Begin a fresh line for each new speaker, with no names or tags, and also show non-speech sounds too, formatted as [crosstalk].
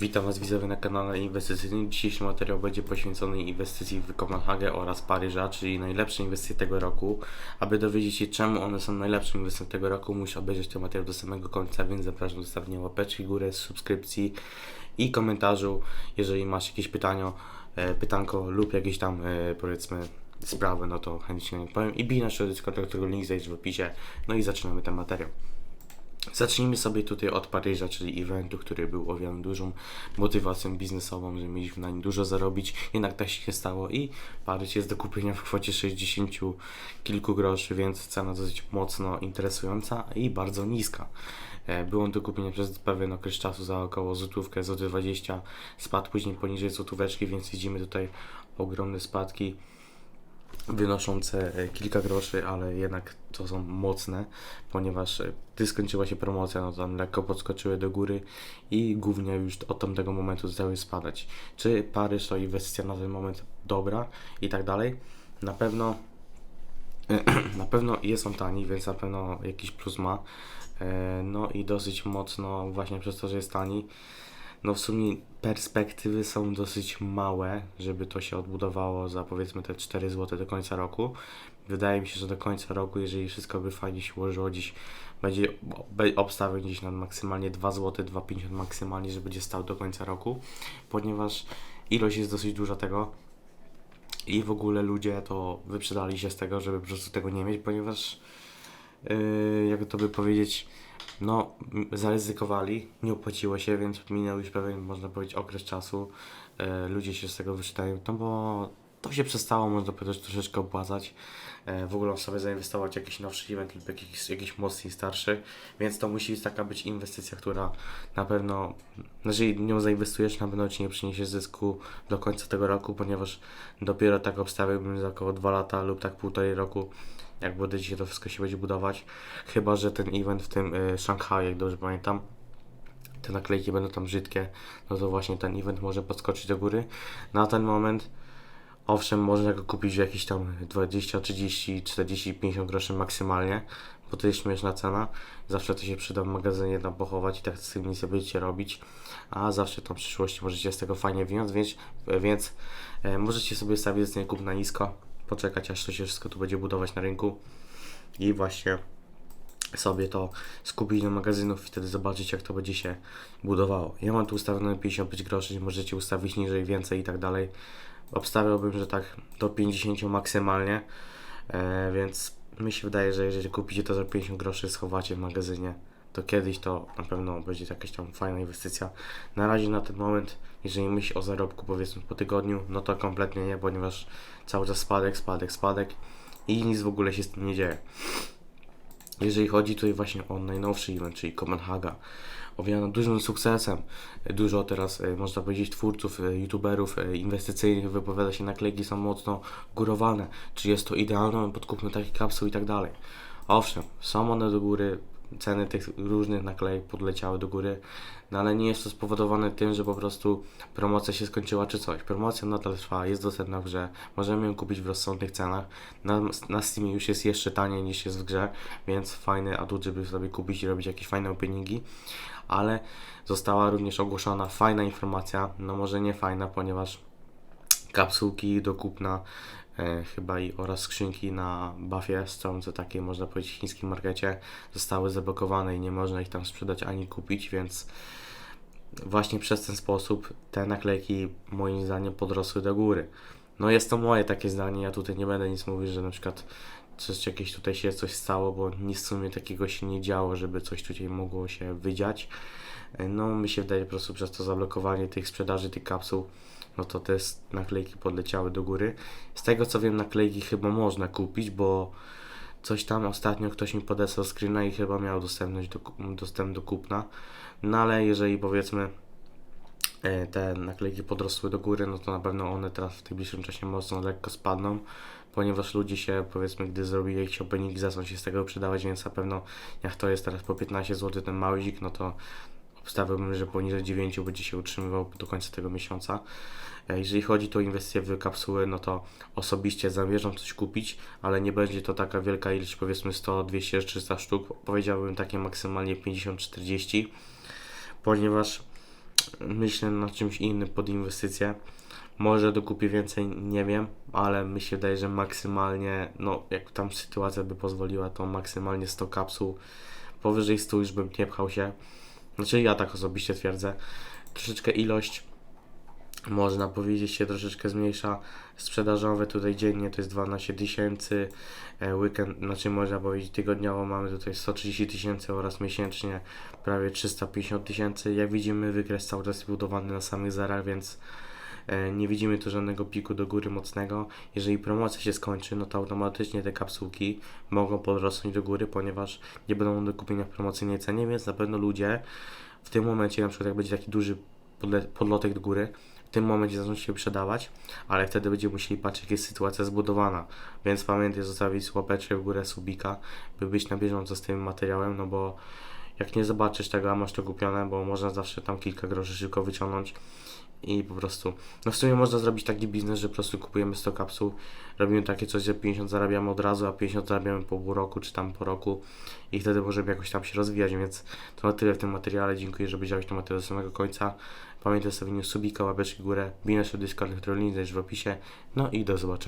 Witam Was widzowie na kanale inwestycyjnym. Dzisiejszy materiał będzie poświęcony inwestycji w Kopenhagę oraz Paryża, czyli najlepsze inwestycje tego roku. Aby dowiedzieć się czemu one są najlepsze inwestycje tego roku, musisz obejrzeć ten materiał do samego końca, więc zapraszam do zostawienia łapeczki górę, subskrypcji i komentarzu, jeżeli masz jakieś pytania, e, pytanko lub jakieś tam e, powiedzmy sprawy, no to chętnie powiem. I bij na Discorda, którego link znajdziesz w opisie. No i zaczynamy ten materiał. Zacznijmy sobie tutaj od Paryża, czyli eventu, który był owiany dużą motywacją biznesową, że mieliśmy na nim dużo zarobić. Jednak tak się stało i Paryż jest do kupienia w kwocie 60 kilku groszy, więc cena dosyć mocno interesująca i bardzo niska. E, Był on do kupienia przez pewien okres czasu za około złotówkę, złoty 20, spadł później poniżej złotóweczki, więc widzimy tutaj ogromne spadki wynoszące kilka groszy, ale jednak to są mocne, ponieważ e, gdy skończyła się promocja, no tam lekko podskoczyły do góry i głównie już od tamtego momentu zaczęły spadać. Czy Paryż to inwestycja na ten moment dobra i tak dalej? Na pewno [clears throat] na pewno jest on tani, więc na pewno jakiś plus ma. E, No i dosyć mocno właśnie przez to, że jest tani. No w sumie perspektywy są dosyć małe, żeby to się odbudowało za powiedzmy te 4 zł do końca roku. Wydaje mi się, że do końca roku, jeżeli wszystko by fajnie się ułożyło, dziś będzie obstawiał gdzieś na maksymalnie 2 zł, 2,50 maksymalnie, że będzie stał do końca roku, ponieważ ilość jest dosyć duża tego i w ogóle ludzie to wyprzedali się z tego, żeby po prostu tego nie mieć, ponieważ yy, jakby to by powiedzieć, no zaryzykowali, nie opłaciło się, więc minął już pewien, można powiedzieć, okres czasu, yy, ludzie się z tego wyczytają, no bo to się przestało, można powiedzieć, troszeczkę opłacać, yy, w ogóle sobie zainwestować w jakiś nowszy event lub jakiś, jakiś mocniej starszy, więc to musi być taka być inwestycja, która na pewno, jeżeli nią zainwestujesz, na pewno Ci nie przyniesie zysku do końca tego roku, ponieważ dopiero tak obstawiałbym za około 2 lata lub tak półtorej roku, jak będzie się to wszystko się będzie budować. Chyba, że ten event w tym y, Szanghaju, jak dobrze pamiętam, te naklejki będą tam brzydkie, no to właśnie ten event może podskoczyć do góry. Na ten moment, owszem, można go kupić w jakieś tam 20, 30, 40, 50 groszy maksymalnie, bo to jest śmieszna cena. Zawsze to się przyda w magazynie tam pochować i tak z tym nic nie będziecie robić, a zawsze tam w przyszłości możecie z tego fajnie wyjąć, więc, więc e, możecie sobie stawić z kup na nisko, poczekać aż to się wszystko tu będzie budować na rynku i właśnie sobie to skupić do magazynów i wtedy zobaczyć jak to będzie się budowało. Ja mam tu ustawione na 55 groszy, możecie ustawić niżej, więcej i tak dalej. Obstawiałbym, że tak do 50 maksymalnie, e, więc mi się wydaje, że jeżeli kupicie to za 50 groszy, schowacie w magazynie, to kiedyś to na pewno będzie jakaś tam fajna inwestycja. Na razie na ten moment, jeżeli myśli o zarobku powiedzmy po tygodniu, no to kompletnie nie, ponieważ cały czas spadek, spadek, spadek i nic w ogóle się z tym nie dzieje. Jeżeli chodzi tutaj właśnie o najnowszy event, czyli Kopenhaga, owiano dużym sukcesem. Dużo teraz, e, można powiedzieć, twórców, e, youtuberów e, inwestycyjnych wypowiada się, naklejki są mocno górowane. Czy jest to idealne pod kupno takich kapsuł i tak dalej. Owszem, są one do góry, ceny tych różnych naklejek podleciały do góry, no ale nie jest to spowodowane tym, że po prostu promocja się skończyła czy coś. Promocja nadal trwa, jest dostępna w grze, możemy ją kupić w rozsądnych cenach. Na, na Steamie już jest jeszcze taniej niż jest w grze, więc fajny atut, żeby sobie kupić i robić jakieś fajne openingi. Ale została również ogłoszona fajna informacja, no może nie fajna, ponieważ kapsułki do kupna chyba i oraz skrzynki na Buffie, stronce takiej można powiedzieć chińskim markecie zostały zablokowane i nie można ich tam sprzedać ani kupić, więc właśnie przez ten sposób te naklejki moim zdaniem podrosły do góry. No jest to moje takie zdanie, ja tutaj nie będę nic mówić, że na przykład coś jakieś tutaj się coś stało, bo nic w sumie takiego się nie działo, żeby coś tutaj mogło się wydziać. No mi się wydaje po prostu przez to zablokowanie tych sprzedaży tych kapsuł, no to te naklejki podleciały do góry. Z tego co wiem naklejki chyba można kupić, bo coś tam ostatnio ktoś mi podesłał screena i chyba miał dostępność do, dostęp do kupna. No ale jeżeli powiedzmy e, te naklejki podrosły do góry, no to na pewno one teraz w tym bliższym czasie mocno lekko spadną, ponieważ ludzie się, powiedzmy, gdy zrobili jakiś opening, zaczną się z tego przydawać, więc na pewno jak to jest teraz po 15 zł ten małyzik, no to obstawiałbym, że poniżej 9 będzie się utrzymywał do końca tego miesiąca. E, Jeżeli chodzi o inwestycje w kapsuły, no to osobiście zamierzam coś kupić, ale nie będzie to taka wielka ilość, powiedzmy 100, 200, 300 sztuk. Powiedziałbym takie maksymalnie 50-40, ponieważ myślę nad czymś innym pod inwestycje. Może dokupię więcej, nie wiem, ale mi się wydaje, że maksymalnie, no jak tam sytuacja by pozwoliła, to maksymalnie 100 kapsuł. Powyżej 100 już bym nie pchał się. Znaczy ja tak osobiście twierdzę. Troszeczkę ilość można powiedzieć się troszeczkę zmniejsza. Sprzedażowe tutaj dziennie to jest 12 tysięcy, e, weekend, znaczy można powiedzieć tygodniowo mamy tutaj 130 tysięcy oraz miesięcznie prawie 350 tysięcy. Jak widzimy wykres cały czas budowany na samych zerach, więc nie widzimy tu żadnego piku do góry mocnego. Jeżeli promocja się skończy, no to automatycznie te kapsułki mogą podrosnąć do góry, ponieważ nie będą do kupienia w promocyjnej cenie, więc na pewno ludzie w tym momencie, na przykład jak będzie taki duży podlotek do góry, w tym momencie zaczną się sprzedawać, ale wtedy będziemy musieli patrzeć, jak jest sytuacja zbudowana. Więc pamiętaj zostawić łapeczkę w górę subika, by być na bieżąco z tym materiałem, no bo jak nie zobaczysz tego, a masz to kupione, bo można zawsze tam kilka groszy szybko wyciągnąć i po prostu, no w sumie można zrobić taki biznes, że po prostu kupujemy 100 kapsuł, robimy takie coś, że 50 zarabiamy od razu, a 50 zarabiamy po pół roku, czy tam po roku i wtedy możemy jakoś tam się rozwijać, więc to na tyle w tym materiale, dziękuję, że widziałeś ten materiał do samego końca, pamiętaj o stawieniu subika, łapeczki w górę, bij nasz Discord, który link znajdziesz w opisie, no i do zobaczenia.